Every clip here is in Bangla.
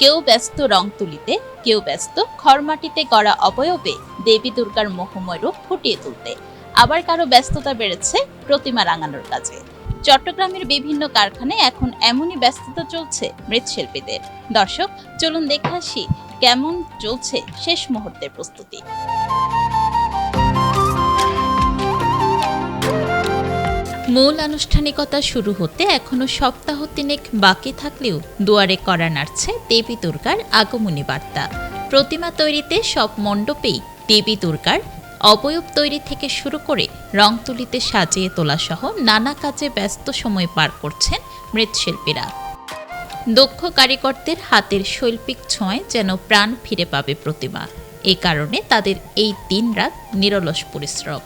কেউ ব্যস্ত রং তুলিতে, কেউ ব্যস্ত খড়মাটিতে গড়া অবয়বে দেবী দুর্গার মোহময় রূপ ফুটিয়ে তুলতে। আবার কারও ব্যস্ততা বেড়েছে প্রতিমা রাঙানোর কাজে। চট্টগ্রামের বিভিন্ন কারখানায় এখন এমনই ব্যস্ততা চলছে মৃৎশিল্পীদের। দর্শক, চলুন দেখে আসি কেমন চলছে শেষ মুহূর্তের প্রস্তুতি। মূল আনুষ্ঠানিকতা শুরু হতে এখনও সপ্তাহ তিনেক বাকি থাকলেও দুয়ারে করা নাড়ছে দেবী দুর্গার আগমনী বার্তা। প্রতিমা তৈরিতে সব মণ্ডপেই দেবী দুর্গার অবয়ব তৈরি থেকে শুরু করে রং তুলিতে সাজিয়ে তোলা সহ নানা কাজে ব্যস্ত সময় পার করছেন মৃৎশিল্পীরা। দক্ষ কারিগরদের হাতের শৈল্পিক ছোঁয়ায় যেন প্রাণ ফিরে পাবে প্রতিমা। এ কারণে তাদের এই দিনরাত নিরলস পরিশ্রম।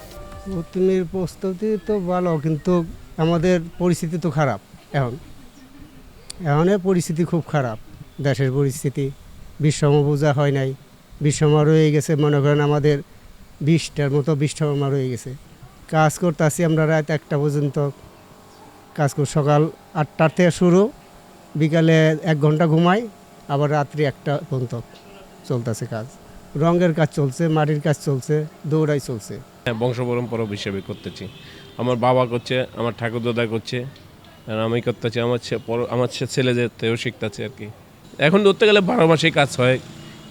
প্রতিমের প্রস্তুতি তো ভালো, কিন্তু আমাদের পরিস্থিতি তো খারাপ এখন। এখনের পরিস্থিতি খুব খারাপ, দেশের পরিস্থিতি। বিশ্বম বোঝা হয় নাই বিশ্বমা রয়ে গেছে, মনে করেন আমাদের বিশটার মতো বিশ্বমা রয়ে গেছে। কাজ করতে আসি আমরা রাত একটা পর্যন্ত। কাজ কর, সকাল আটটার থেকে শুরু, বিকালে এক ঘণ্টা ঘুমাই, আবার রাত্রি একটা পর্যন্ত চলতেছে কাজ। রঙের কাজ চলছে, মাটির কাজ চলছে, দৌড়াই চলছে। হ্যাঁ বংশ পরম্পরা হিসেবে করতেছি। আমার বাবা করছে, আমার ঠাকুর দাদা করছে, আর আমি করতেছি, আমার আমার ছেলে যেতেও শিখতেছে আর কি। এখন ধরতে গেলে বারো মাসেই কাজ হয়,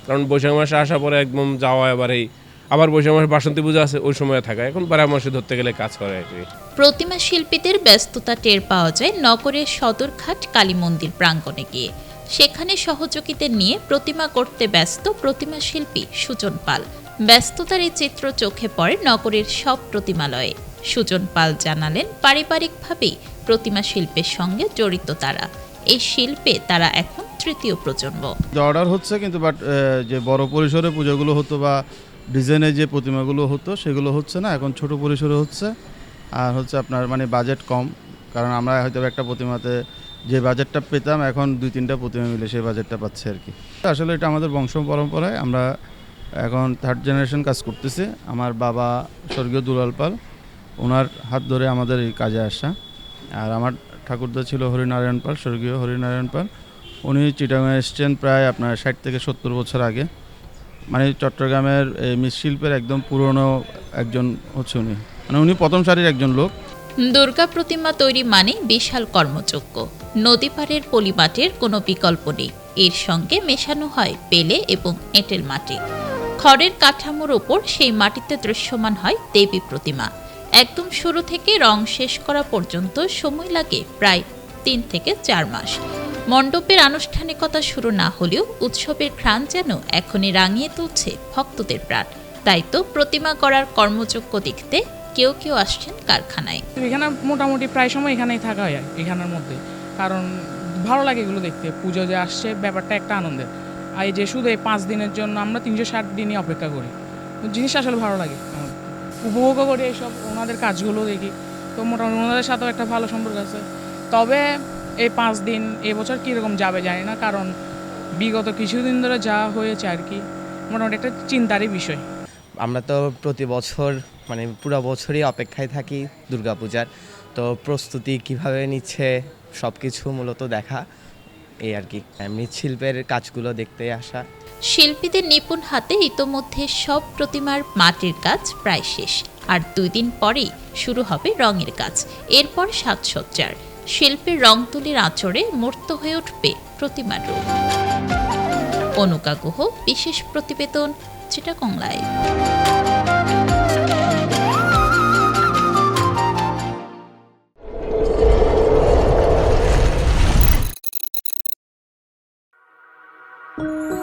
কারণ বৈশাখ মাসে আসার পরে একদম যাওয়া এবার এই আবার বৈশাখ মাসে বাসন্তী পূজা আছে, ওই সময় থাকা, এখন বারো মাসে ধরতে গেলে কাজ করে আর কি। প্রতিমা শিল্পীদের ব্যস্ততা টের পাওয়া যায় নগরের সদরঘাট কালী মন্দির প্রাঙ্গণে গিয়ে। সেখানে সহযোগীদের নিয়ে প্রতিমা করতে ব্যস্ত প্রতিমা শিল্পী সুজন পাল। ব্যস্ততার এই চিত্র চোখে পড়ে নগরের সব প্রতিমালয়ে। সুজন পাল জানালেন, পারিবারিকভাবেই প্রতিমা শিল্পের সঙ্গে জড়িত তারা। এই শিল্পে তারা এখন তৃতীয় প্রজন্ম। অর্ডার হচ্ছে কিন্তু বাট যে বড় পরিসরে পুজোগুলো হতো বা ডিজাইনের যে প্রতিমাগুলো হতো, সেগুলো হচ্ছে না, এখন ছোট পরিসরে হচ্ছে। আর হচ্ছে আপনার মানে বাজেট কম, কারণ আমরা হয়তো একটা প্রতিমাতে যে বাজেটটা পেতাম, এখন দুই তিনটা প্রতিমা মিলে সেই বাজেটটা পাচ্ছে আর কি। আসলে এটা আমাদের বংশ পরম্পরায় আমরা এখন থার্ড জেনারেশন কাজ করতেছে। আমার বাবা স্বর্গীয় দুলাল পাল, ওনার হাত ধরে আমাদের এই কাজে আসা। আর আমার ঠাকুরদা ছিল হরিনারায়ণ পাল, স্বর্গীয় হরিনারায়ণ পাল। উনি চিটাগাং এসছেন প্রায় আপনার ষাট থেকে সত্তর বছর আগে। মানে চট্টগ্রামের এই মৃৎশিল্পের একদম পুরনো একজন হচ্ছে উনি। মানে উনি প্রথম সারির একজন লোক। দুর্গা প্রতিমা তৈরি মানে বিশাল কর্মযোগ্য নদী পাড়ের পলিমাটির কোনো বিকল্প নেই। এর সঙ্গে মেশানো হয় পেলে এবং এঁটেল মাটি। খড়ের কাঠামোর ওপর সেই মাটিতে দৃশ্যমান হয় দেবী প্রতিমা। একদম শুরু থেকে রং শেষ করা পর্যন্ত সময় লাগে প্রায় তিন থেকে চার মাস। মণ্ডপের আনুষ্ঠানিকতা শুরু না হলেও উৎসবের ঘ্রাণ যেন এখনই রাঙিয়ে তুলছে ভক্তদের প্রাণ। তাই তো প্রতিমা করার কর্মযোগ্য দেখতে কেউ কেউ আসছেন কারখানায়। এখানে মোটামুটি প্রায় সময় এখানেই থাকা হয় এখানের মধ্যে। কারণ ভালো লাগে এগুলো দেখতে। পুজো যে আসছে, ব্যাপারটা একটা আনন্দের। আর এই যে শুধু এই পাঁচ দিনের জন্য আমরা তিনশো ষাট দিনই অপেক্ষা করি। জিনিসটা আসলে ভালো লাগে। উপভোগও করি এইসব, ওনাদের কাজগুলো দেখি। তো মোটামুটি ওনাদের সাথেও একটা ভালো সম্পর্ক আছে। তবে এই পাঁচ দিন এবছর কীরকম যাবে জানি না, কারণ বিগত কিছুদিন ধরে যা হয়েছে আর কি, মোটামুটি একটা চিন্তারই বিষয়। আমরা তো প্রতি বছর মানে পুরো বছরই অপেক্ষায় থাকি দুর্গাপূজার। তো প্রস্তুতি কীভাবে নিচ্ছে সব কিছু মূলত দেখা। এই আর কি মৃৎশিল্পের কাজগুলো দেখতে আসা। শিল্পীদের নিপুণ হাতে ইতোমধ্যে সব প্রতিমার মাটির কাজ প্রায় শেষ। আর দুই দিন পরেই শুরু হবে রঙের কাজ, এরপর সাজসজ্জার। শিল্পের রং তুলির আঁচড়ে মূর্ত হয়ে উঠবে প্রতিমার রূপ। অনুকা গুহ বিশেষ প্রতিবেদন চিটাগং 了。